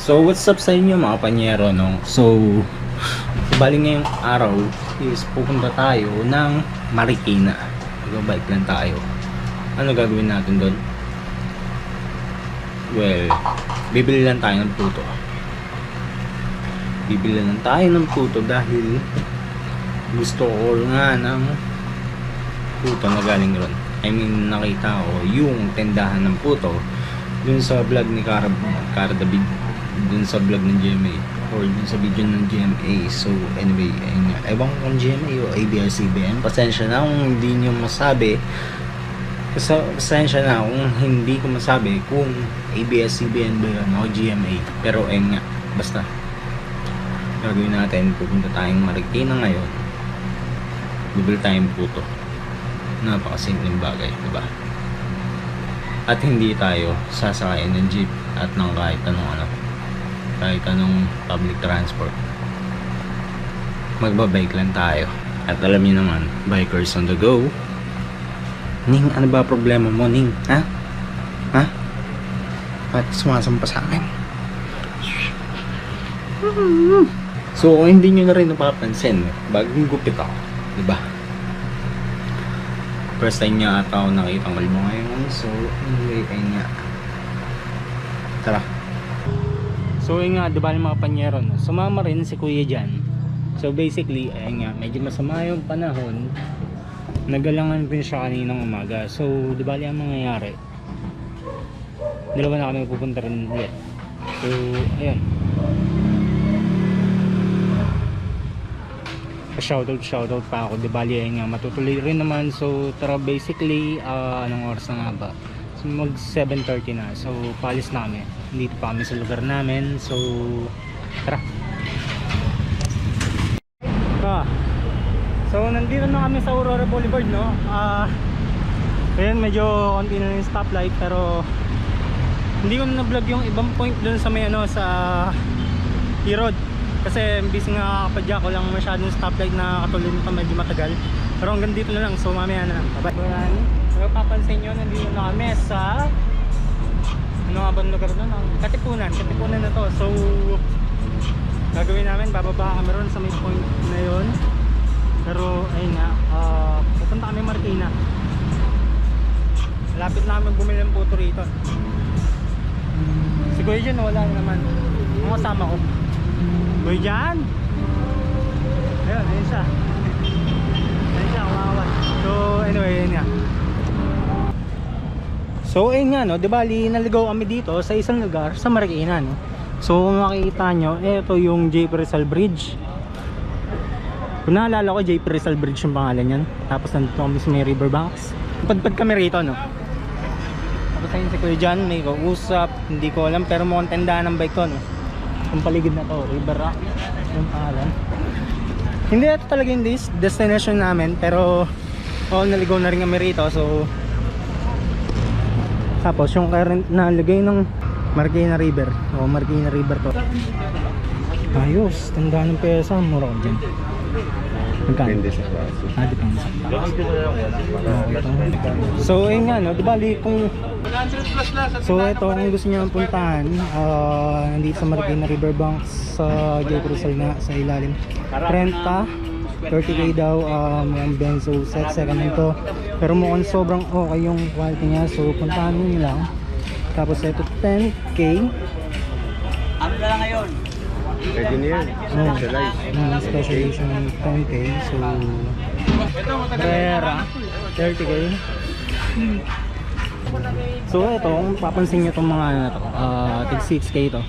So, what's up sa inyo mga panyero, no? So, bali ngayong araw is pupunta tayo ng Marikina. Mag-bike lang tayo. Ano gagawin natin doon? Well, bibili lang tayo ng puto. Bibili lang tayo ng puto dahil gusto ko nga ng puto na galing ron. I mean, nakita ko yung tindahan ng puto dun sa vlog ni Cara, Cara David. Dun sa vlog ng GMA or dun sa video ng GMA so anyway ayun nga. ewan ko kung GMA o ABS-CBN pasensya na kung hindi nyo masabi. Kasi pasensya na kung hindi ko masabi kung ABS-CBN ba yun o GMA pero ayun nga. Basta. Gagawin natin pupunta tayong Marikina ngayon. Bibili tayong puto napakasimpleng bagay diba at hindi tayo sasakayin ng jeep at ng kahit anong ano kahit anong public transport. Magbabike lang tayo. At alam niyo naman bikers on the go. Ning ano ba problema mo Ning? Ha? Ha? At sumasampa sa akin? So kung hindi nyo na rin napapansin bagong gupit ako diba first time niya ata ako nakita ng kalmo ngayon so anyway ayun nga. Tara. So yun nga diba yung mga panyero no? sumama rin si kuya dyan so basically ayun nga medyo masama yung panahon. Nagalangan rin siya kaninang umaga. So diba ang mangyayari dalawa na kami pupunta rin ulit. So ayun shoutout shoutout pa ako. Di bali ay nga matutuloy rin naman. So tara basically ah, anong oras na nga ba? So, mag 7.30 na. So palis na kami dito pa kami sa lugar namin. So tara. Ah, so nandito na kami sa Aurora Boulevard no? Ah ayun medyo konti na yung stoplight pero hindi ko na vlog yung ibang point dun sa may ano sa E-Road kasi busy nga kapadya ko lang masyadong stoplight na katulad nito medyo matagal. Pero hanggang dito na lang. So mamaya na lang. Bye bye so papansin nyo nandito na kami sa ano nga ba ang lugar doon Katipunan. Katipunan na to. So gagawin namin bababa kami ron sa may point na yun. Pero ayun nga ah, pupunta kami Marikina. Malapit namin bumili ng puto rito. Si Kuya dyan wala naman. Ang kasama ko Boy dyan. Ayun ayun siya. Ayun siya kumawan so anyway ayun nga. So ayun nga no? Di bali naligaw kami dito sa isang lugar sa Marikina no? So kung makikita nyo ito yung J. Rizal Bridge. Kung naalala ko J. Rizal Bridge yung pangalan yan tapos nandito kami sa may riverbanks. Padpad kami rito no? Tapos ayun si Kuya John may kausap. Hindi ko alam pero mukhang tandaan ng bike to no yung paligid na to River Rock yung pangalan hindi ito talaga yung des- destination namin pero oh, naligaw na rin kami rito so tapos yung current na lagay ng Marikina River o Marikina River to ayos tandaan ng pesa mura ko dyan magkano? Depende sa klase. Ah, depende sa So, ayun nga, no? Di bali, kung... So, ito, kung gusto nyo puntahan, ah, nandito sa Marikina Riverbanks sa J. Cruzal na sa ilalim. Renta, 30k daw, um, yung benzo set, second hand to. Pero mukhang sobrang okay yung quality niya, so puntahan nyo lang. Tapos ito, 10k. Pwede na yan. Oh, Specialize. mm, special edition 10k, so... Rera, 30k. So ito, kung papansin nyo itong mga ano to, ah, tig 6k to.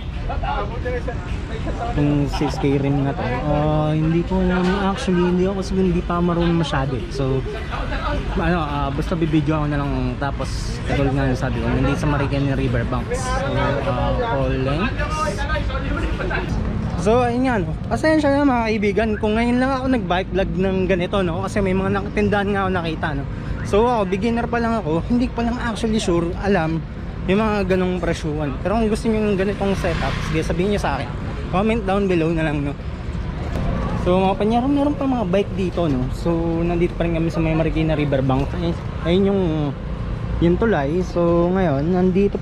Itong 6k rim na to. ah, hindi ko actually, hindi ako siguro hindi pa marunong masyado eh. So, ano, ah, basta bibidyo ako na lang tapos katulad nga ng sabi ko, nandito sa Marikina Riverbanks. So, uh, all lengths. So, ayun no. Pasensya na mga kaibigan, kung ngayon lang ako nag-bike vlog ng ganito, no? Kasi may mga nakatindahan nga ako nakita, no? So, ako, beginner pa lang ako, hindi pa lang actually sure, alam, yung mga ganong presyuan. Pero kung gusto niyo ng ganitong setup, sige, sabihin niyo sa akin. Comment down below na lang, no? So, mga panyaro, meron pa mga bike dito, no? So, nandito pa rin kami sa may Marikina Riverbank. Ayun, ayun yung yung tulay. So, ngayon, nandito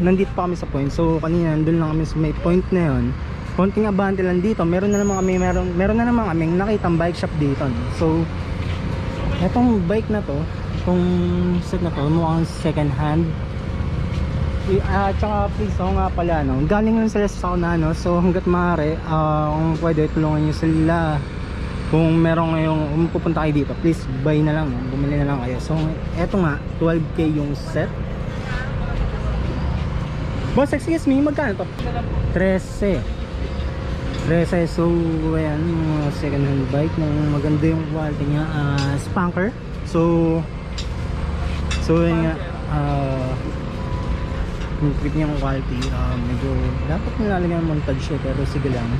nandito pa kami sa point. So kanina nandun lang kami sa may point na yun. Konting abante lang dito. Meron na naman kami, meron, meron na naman kami nakitang bike shop dito. no. So, etong bike na to, itong set na to, mukhang second hand. I- Ah, tsaka please, ako nga pala, no, galing lang sila sa sauna, no, so hanggat maaari, ah, kung pwede, tulungan nyo sila. Kung meron ngayong, kung pupunta kayo dito, please buy na lang, bumili na lang kayo. So, eto nga, 12k yung set. Boss, excuse me, magkano to? 13. 13, so ayan, second hand bike na maganda yung quality niya, ah, spanker. So, so yun nga, ah, yung trip niyang quality, ah, medyo dapat nilalagyan ng montage siya, pero sige lang.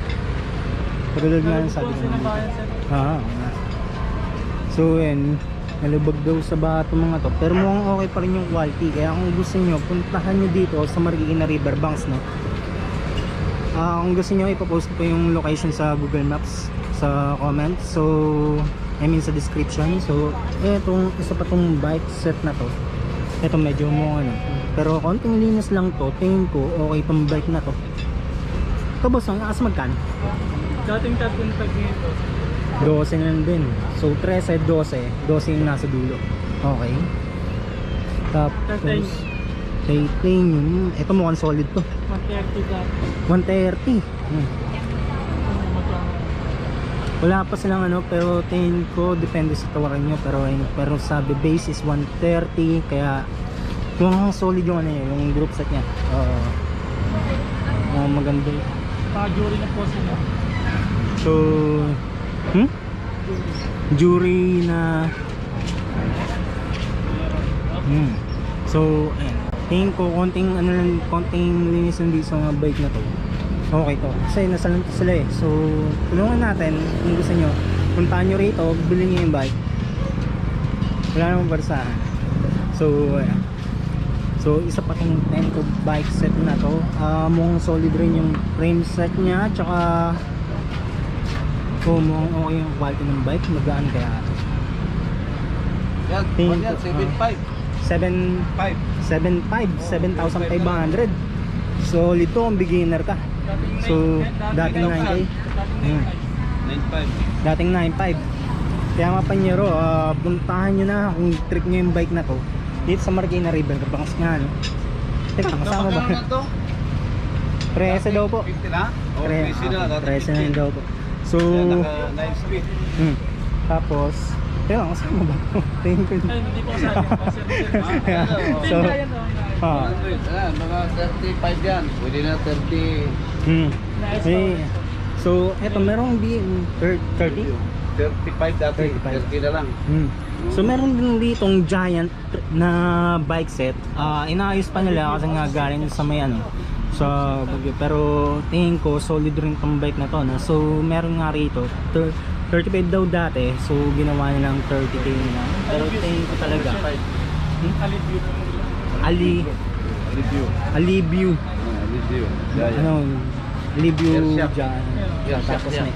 Patulad nga ng sabi ko. Ah. So yun, nalubag daw sa bato mga to. Pero mukhang okay pa rin yung quality. Kaya kung gusto nyo, puntahan nyo dito sa Marikina Riverbanks, no? Ah, kung gusto nyo, ipopost ko yung location sa Google Maps sa comment. So, I mean sa description. So, etong isa pa tong bike set na to. Ito medyo mo ano. Pero konting linis lang to. Tingin ko okay tong bike na to. Ito boss, ang as magkano? Dating tatlong tag nito. 12 na lang din. So 13, 12. 12 yung nasa dulo. Okay. Tapos, titanium. Ito mukhang solid to. 130 dati. 130. Hmm. Wala pa silang ano, pero tingin ko depende sa tawaran nyo. Pero, pero sabi base is 130. Kaya, mukhang solid yung ano yun, yung group set niya. Oo. mukhang maganda yun. Naka-jury na po sila. So, hmm? Jury na Hmm. So, ayan. Tingin ko konting ano lang, konting linis lang dito sa mga bike na to. Okay to. Kasi nasa lang to sila eh. So, tulungan natin kung gusto nyo. Puntahan nyo rito, bilhin nyo yung bike. Wala namang barsahan. So, ayan. So, isa pa tong Tenko bike set na to. Ah, mukhang solid rin yung frame set niya. Tsaka, oh, mukhang okay yung quality ng bike. Magaan kaya. Yan, one yan, ko, 7.5. 7 5. 7.5, 7,500. Solid to kung beginner ka. So, dating 9K. Hmm. 9.5. Dating 9.5. Kaya mga panyero, ah, puntahan nyo na kung trip nyo yung bike na to. Dito sa Marikina River, kapangas nga, no? Teka, kasama ba? Prese daw po. 50 na? O, Pre- 50 na. ah, dati Prese na 50. daw po. So, naka 9 speed. hmm. tapos, teka, kasama ba? Tingin ko. Hindi po so, Tinda yan oh. Ah, 100. Yan, mga 35 yan. Pwede na 30. hmm. Nice Eh, so, eto, merong di 30? 35 dati. 35. 30 na lang. Hmm. So meron din ditong giant na bike set. Ah, inaayos pa nila kasi nga galing sa may ano sa. Pero tingin ko solid rin tong bike na to. No? So meron nga rito thir- 35 daw dati. So ginawa nilang 30k na. Pero tingin ko talaga Hmm? Ali Review. Alibio Ah, review. Yeah, yeah. ano Alibio Air shock. giant. Air shock Tapos may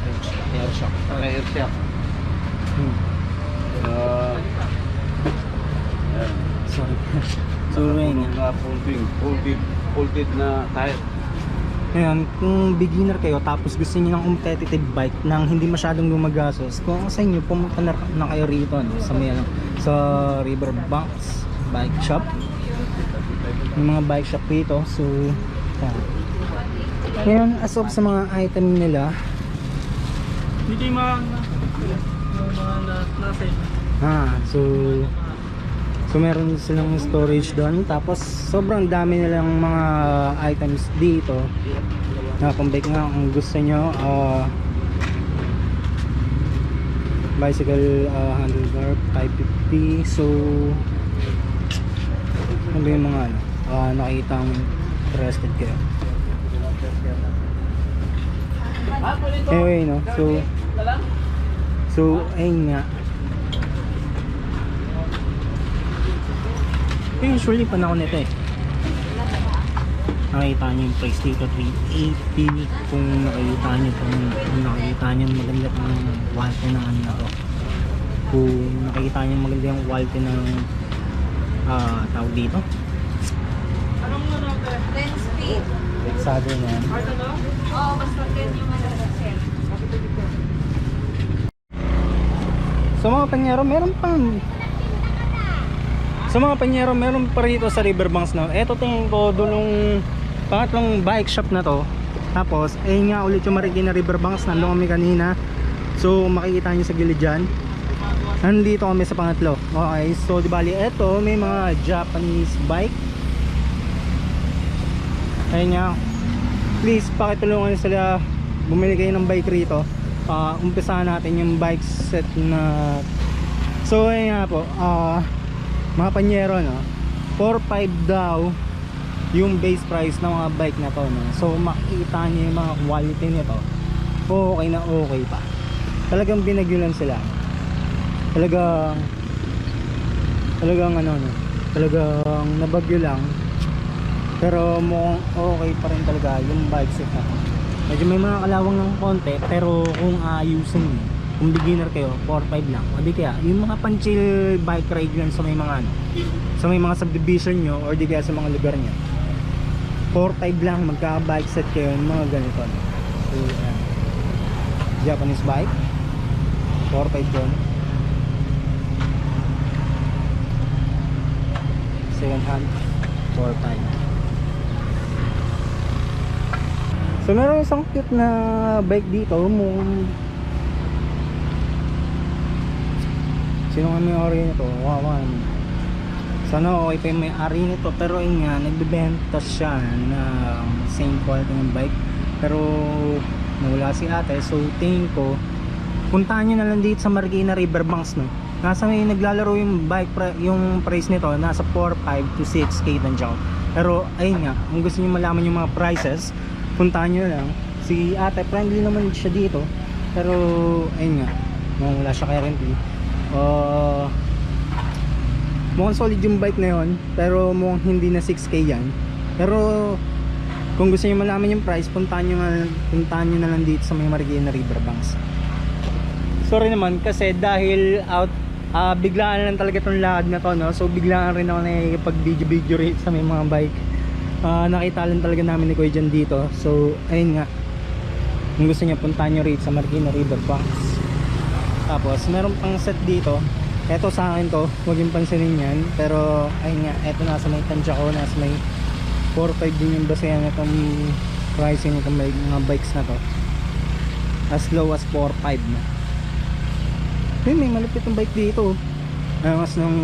air shock. May air shock. Hmm. Ah, yan. Sorry. so yun Nakakulong nga. na folding. Folded, folded na tire. Ngayon, kung beginner kayo tapos gusto niyo ng competitive bike nang hindi masyadong gumagastos, kung sa inyo pumunta na, na kayo rito no, sa may ano, sa Riverbanks Bike Shop. Yung mga bike shop rito. So, yan. Ngayon, as of sa mga item nila, Hindi mga mga na- nasa ah, so So meron silang storage doon tapos sobrang dami nilang mga items dito. Na kung bike nga kung gusto nyo ah, bicycle ah, handlebar 550 so ano ba yung mga ano ah, nakita mo interested kayo. Anyway no so so ayun nga. Usually panahon nito eh. Nakita nyo yung price dito 380 kung nakita nyo kung, kung nakita nyo maganda yung quality ng ano na to. Kung nakita nyo maganda yung quality ng ah tawag dito? 10 speed. Niya. Kahit ano? Oo, basta 10 yung ano sir. Sa mga panyero, meron pang Sa mga panyero, meron pa rito sa Riverbanks na. Ito tingin ko dulong pangatlong bike shop na to. Tapos, ayun nga ulit yung Marikina Riverbanks. Nandun kami kanina. So, makikita nyo sa gilid dyan. Nandito kami sa pangatlo. Okay, so di bali, eto may mga Japanese bike. Ayun nga. Please, pakitulungan sila bumili kayo ng bike rito. Ah, umpisahan natin yung bike set na So ayun nga po, ah mga panyero no. 4.5 daw yung base price ng mga bike na to no. So makikita niyo yung mga quality nito. Okay na okay pa. Talagang binagyulan sila. Talagang talagang ano no. Talagang nabagyo lang. Pero mukhang okay pa rin talaga yung bike set na. Medyo may mga kalawang ng konti pero kung aayusin niyo, kung beginner kayo, 4-5 lang. O di kaya, yung mga pan-chill bike ride lang sa may mga ano, sa may mga subdivision nyo or di kaya sa mga lugar nyo. 4-5 lang, magka-bike set kayo ng mga ganito. So, ayan. Japanese bike. 4-5 doon. Second hand. 4-5. So meron isang cute na bike dito mo Sino nga may ari nito? Wawan. Sana okay pa yung may ari nito Pero yun nga, nagbebenta siya ng same quality ng bike. Pero nawala si ate So tingin ko Puntahan nyo na lang dito sa Marikina Riverbanks no? Nasa may naglalaro yung bike yung price nito Nasa 4, 5 to 6k nandiyan Pero ayun nga Kung gusto nyo malaman yung mga prices puntahan nyo lang. Si ate friendly naman siya dito. Pero ayun nga. Mukhang wala siya currently uh, mukhang solid yung bike na yun pero mukhang hindi na 6k yan. Pero kung gusto nyo malaman yung price puntahan nyo, nga, puntahan nyo na lang dito sa may Marikina Riverbanks sorry naman kasi dahil out ah biglaan lang talaga itong lakad na to no? so biglaan rin ako nakikipag video video rin sa may mga bike Ah, nakita lang talaga namin ni Kuya dyan dito. So ayun nga. Kung gusto niya puntahan nyo rito sa Marikina River Banks tapos meron pang set dito. Eto sa akin to huwag yung pansinin yan. Pero ayun nga eto nasa may tansya ko nasa may 4-5 din yung basayan itong pricing itong mga bikes na to. As low as 4-5 na. Yun may malupit yung bike dito. Oh. mas nung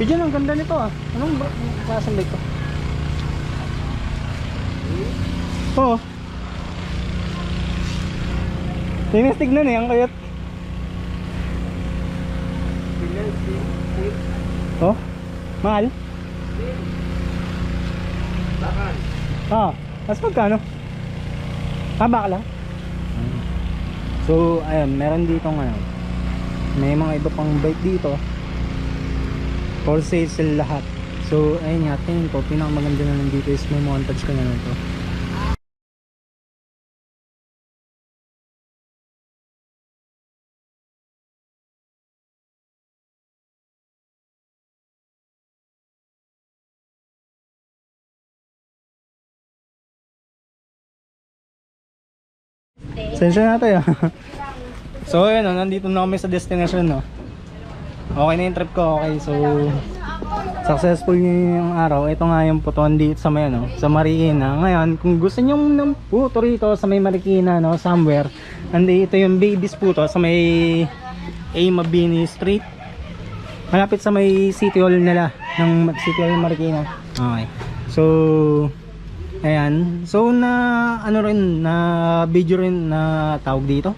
Pidyan, ang ganda nito ah. Anong ba? Klaseng bike to? Oo. Tinis tignan eh, ang kayat. Oh, mahal? Bakal. Ah, mas magkano? Ah, baka lang? So, ayun, meron dito ano. May mga iba pang bike dito. For sale sila lahat. So, ayun nga, tingin ko, pinakamaganda na nandito is may montage ka na nito. Sensya natin ah. so ayun nandito na kami sa destination no. Okay na yung trip ko, okay. So successful yung araw. Ito nga yung puton dito sa may ano, sa Marikina. Ngayon, kung gusto niyo ng puto rito sa may Marikina no, somewhere, andi ito yung Babies puto sa may A Mabini Street. Malapit sa may City Hall nila ng City Hall Marikina. Okay. So Ayan. So na ano rin na video rin na tawag dito.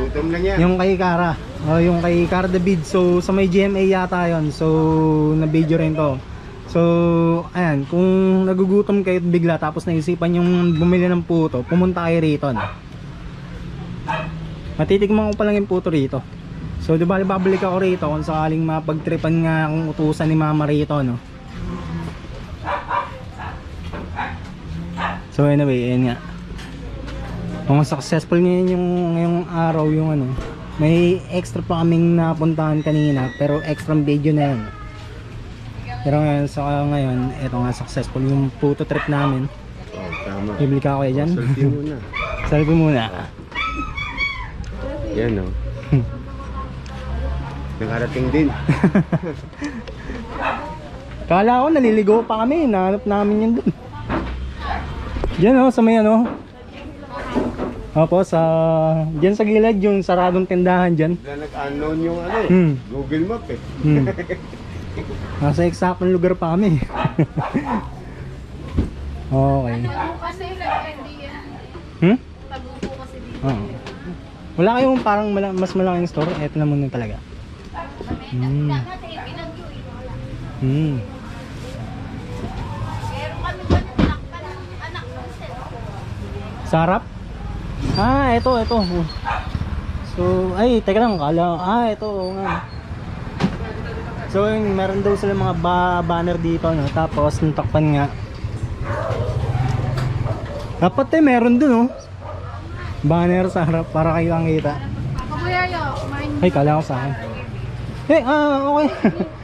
Gutom lang yan. Yung kay Kara. O yung kay Kara David. So sa may GMA yata 'yon. So na video rin to. So ayan, kung nagugutom kayo bigla tapos naisipan yung bumili ng puto, pumunta kayo rito. No? Matitikman ko pa lang yung puto rito. So di ba babalik ako rito kung sakaling mapagtripan nga akong utusan ni Mama rito, no? So anyway, ayun nga. Kung successful ngayon yung ngayong araw yung ano, may extra pa kaming napuntahan kanina pero extra video na yun. Pero ngayon, sa ngayon, ito nga successful yung photo trip namin. Oh, tama. Bibili ka ako eh dyan. Selfie muna. Selfie muna. Yan oh. Nakarating din. Kala ko naliligo pa kami, nahanap namin yun dun. Diyan oh, sa may ano. Opo, sa... Diyan sa gilid, yung saradong tindahan dyan. Bigla nag-unknown yung ano eh. Hmm. Google Map eh. Hmm. Nasa eksaktong lugar pa kami. okay. Kasi hindi yan. Hmm? Tagupo kasi dito. Oo. Wala kayong parang mala- mas malaking store? Ito na muna talaga. Hmm. Hmm. Meron kami Ah, ito, ito. So, ay, teka lang, kala, ah, ito, oo nga. So, yun, meron daw sila mga ba banner dito, no? Tapos, nung takpan nga. Dapat eh, meron dun, oh. Banner sa harap para kayo ang kita. Kumain Ay, kala ko sa akin. Eh, ah, okay.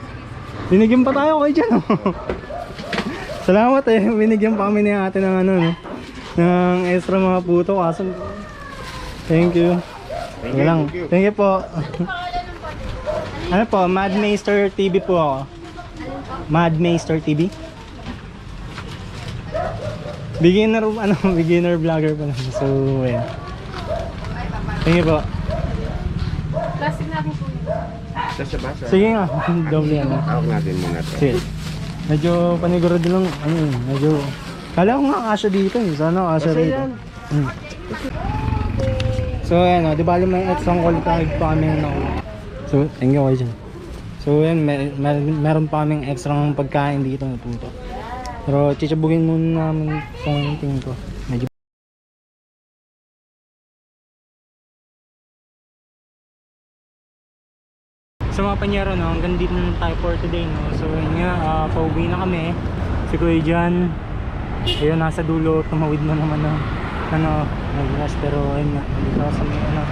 Binigyan pa tayo kayo dyan, oh. Salamat eh, binigyan pa kami ni ate ng ano, no? Ng extra mga puto, kaso... Thank you. Thank you, lang. thank you. Thank you po. ano po, Madmaster TV po ako. Madmaster TV. Beginner, ano, beginner vlogger pa lang. So, ayan. Thank you po. Plastic natin po? Sa... Sige nga, doble yan. Tawag natin muna to. Sige. Medyo panigurado lang, ano yun, medyo... Kala ko nga kasya dito eh, sana kasya rito. yan. So ayan o, di ba may extra quality pa kami na So, thank you kayo. So ayan, mer mer meron pa kaming extra pagkain dito na puto. Pero chichibugin muna namin sa tingin ko. So mga panyero no, hanggang dito na tayo for today no. So yun nga, ah, pauwi na kami. Si Kuya Jan, ayun nasa dulo, tumawid na naman ng ano, nag-rush pero ayun nga, dito sa may ano.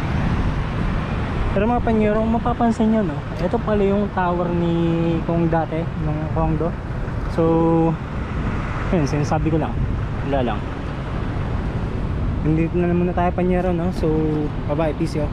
Pero mga panyero, mapapansin nyo no, ito pala yung tower ni Kong dati, ng Kongdo. So, ayun, sinasabi ko lang, wala lang. Nandito na naman na tayo panyero no, so bye bye, peace yo.